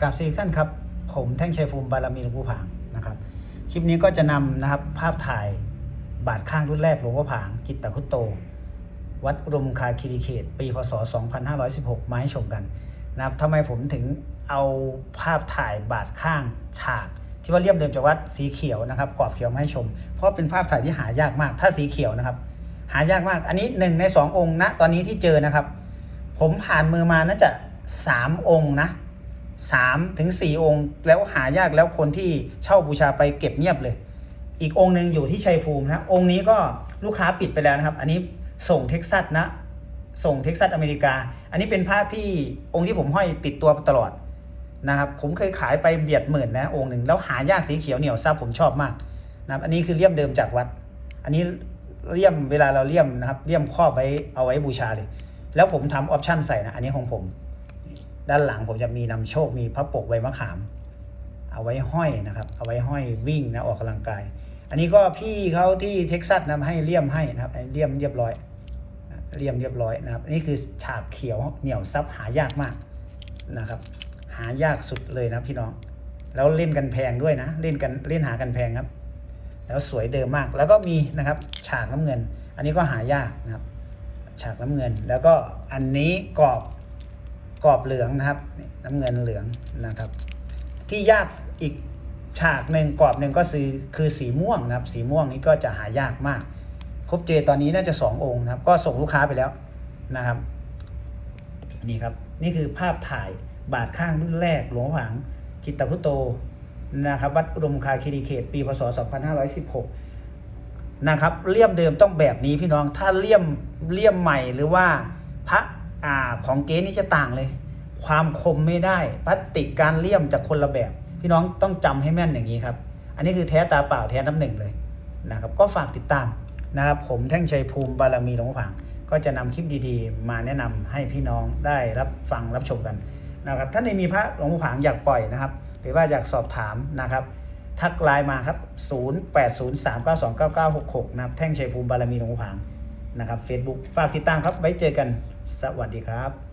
กราบสวัสดีท่านครับ ผมแท่งชัยภูมิบารมีหลวงปู่ผางนะครับ คลิปนี้ก็จะนำนะครับภาพถ่ายบาทข้างรุ่นแรกหลวงพ่อผาง จิตตคุตโต วัดอุมคาคิริเขต ปีพศ 2516 มาให้ชมกันนะครับทำไมผมถึงเอาภาพถ่ายบาทข้างฉาก ที่ว่าเรียบเดิมจากวัดสีเขียวนะครับกรอบเขียวมาให้ชม เพราะเป็นภาพถ่ายที่หายากมาก ถ้าสีเขียวนะครับ หายากมาก อันนี้หนึ่งในสององค์นะตอนนี้ที่เจอนะครับ ผมผ่านมือมาน่าจะสามองค์นะ สามถึงสี่องค์ แล้วหายากแล้วคนที่เช่าบูชาไปเก็บเงียบเลย อีกองค์หนึ่งอยู่ที่ชัยภูมินะองค์นี้ก็ลูกค้าปิดไปแล้วนะครับ อันนี้ส่งเท็กซัสนะ ส่งเท็กซัสอเมริกา อันนี้เป็นผ้าที่องค์ที่ผมห้อยติดตัวตลอดนะครับ ผมเคยขายไปเบียดหมื่นนะองค์หนึ่งแล้วหายากสีเขียวเหนียวซับผมชอบมากนะครับอันนี้คือเลี่ยมเดิมจากวัด อันนี้เลี่ยมเวลาเราเลี่ยมนะครับเลี่ยมครอบไว้เอาไว้บูชาเลย แล้วผมทำออปชั่นใส่นะอันนี้ของผม ด้านหลังผมจะมีนำโชคมีพระปกใบมะขาม เอาไว้ห้อยนะครับ เอาไว้ห้อยวิ่งนะออกกำลังกาย อันนี้ก็พี่เขาที่เท็กซัสนะให้เลี่ยมให้นะครับอันเลี่ยมเรียบร้อยเลี่ยมเรียบร้อยนะครับนนี้คือฉากเขียวเหนียวซับหายากมากนะครับ หายากสุดเลยนะพี่น้อง แล้วเล่นกันแพงด้วยนะ เล่นกันเล่นหากันแพงครับ แล้วสวยเดิมมาก แล้วก็มีนะครับฉากน้ำเงิน อันนี้ก็หายากนะครับ ฉากน้ำเงิน แล้วก็อันนี้กรอบ กรอบเหลืองนะครับนี่น้ำเงินเหลืองนะครับ ที่ยากอีกฉากหนึ่งกรอบหนึ่งก็คือคือสีม่วงนะครับ สีม่วงนี้ก็จะหายากมากครบเจตอนนี้น่าจะสององค์นะครับ ก็ส่งลูกค้าไปแล้วนะครับ นี่ครับนี่คือภาพถ่ายบาทข้างรุ่นแรกหลวงพ่อผางจิตตคุโตนะครับวัดอุดมคาคิรีเขต ปีพศ 2516 นะครับเลี่ยมเดิมต้องแบบนี้พี่น้องถ้าเลี่ยมเลี่ยมใหม่หรือว่าพระ อของเก๊นี่จะต่างเลย ความคมไม่ได้พลาสติกการเลี่ยมจากคนละแบบ พี่น้องต้องจำให้แม่นอย่างนี้ครับ อันนี้คือแท้ตาเปล่าแท้น้ำหนึ่งเลยนะครับ ก็ฝากติดตามนะครับผมแท่งชัยภูมิบารมีหลวงพ่อผางก็จะนำคลิปดีๆ มาแนะนำให้พี่น้องได้รับฟังรับชมกันนะครับท่านใดมีพระหลวงพ่อผางอยากปล่อยนะครับ หรือว่าอยากสอบถามนะครับ ทักไลน์มาครับ 0803929966 นะครับแท่งชัยภูมิบารมีหลวงพ่อผาง นะครับ Facebook ฝากติดตามครับไว้เจอกันสวัสดีครับ